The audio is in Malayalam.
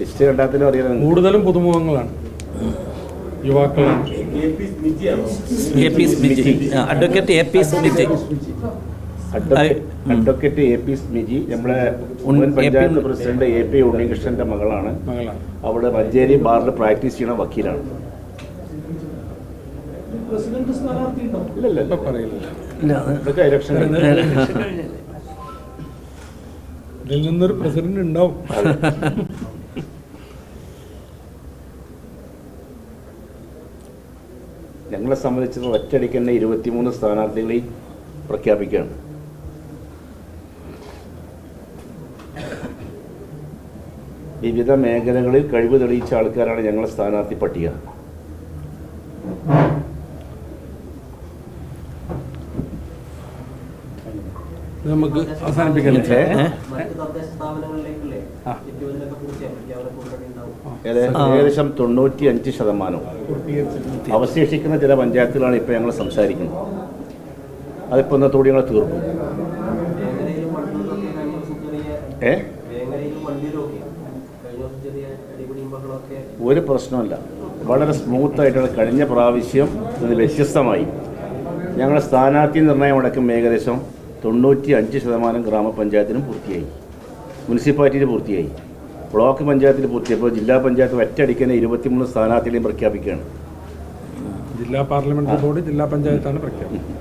ലിസ്റ്റ് കണ്ടാത്തിലും അറിയാം കൂടുതലും പുതുമുഖങ്ങളാണ്. യുവാക്കളാണ്. എ പി സ്മിജി ആ, advocate A P Smiji advocate A P Smiji നമ്മളെ മുൻ പഞ്ചായത്ത് പ്രസിഡന്റ് എ പി ഉണ്ണികൃഷ്ണന്റെ മകളാണ്. മകളാണ്. അവിടെ മഞ്ചേരി ബാറിൽ പ്രാക്ടീസ് ചെയ്യുന്ന വക്കീലാണ്. ഇതിൽ നിന്നൊരു പ്രസിഡന്റ് ഉണ്ടാവും. ഞങ്ങളെ സംബന്ധിച്ച് ഒറ്റയടിക്ക് തന്നെ ഇരുപത്തിമൂന്ന് സ്ഥാനാർത്ഥികളെ പ്രഖ്യാപിക്കുകയാണ്. വിവിധ മേഖലകളിൽ കഴിവ് തെളിയിച്ച ആൾക്കാരാണ് ഞങ്ങളെ സ്ഥാനാർത്ഥി പട്ടിക. ഓൾറെഡി അവസാനിപ്പിക്കാൻ ഏകദേശം തൊണ്ണൂറ്റി അഞ്ച് ശതമാനവും അവശേഷിക്കുന്ന ചില പഞ്ചായത്തുകളാണ് ഇപ്പോൾ ഞങ്ങൾ സംസാരിക്കുന്നത്. അതിപ്പോൾ കൂടി ഞങ്ങൾ തീർക്കും. ഏ? ഒരു പ്രശ്നമല്ല വളരെ സ്മൂത്തായിട്ടാണ് കഴിഞ്ഞ പ്രാവശ്യം ഇത് വ്യത്യസ്തമായി. ഞങ്ങളുടെ സ്ഥാനാർത്ഥി നിർണയം അടക്കം ഏകദേശം തൊണ്ണൂറ്റി അഞ്ച് ശതമാനം ഗ്രാമപഞ്ചായത്തിനും പൂർത്തിയായി. മുനിസിപ്പാലിറ്റിയിൽ പൂർത്തിയായി. ബ്ലോക്ക് പഞ്ചായത്തിൽ പൂർത്തിയായപ്പോൾ ജില്ലാ പഞ്ചായത്ത് ഒറ്റയടിക്കുന്ന ഇരുപത്തിമൂന്ന് സ്ഥാനാർത്ഥികളെയും പ്രഖ്യാപിക്കുകയാണ്. ജില്ലാ പാർലമെന്റ് ബോർഡ് ജില്ലാ പഞ്ചായത്താണ് പ്രഖ്യാപിച്ചത്.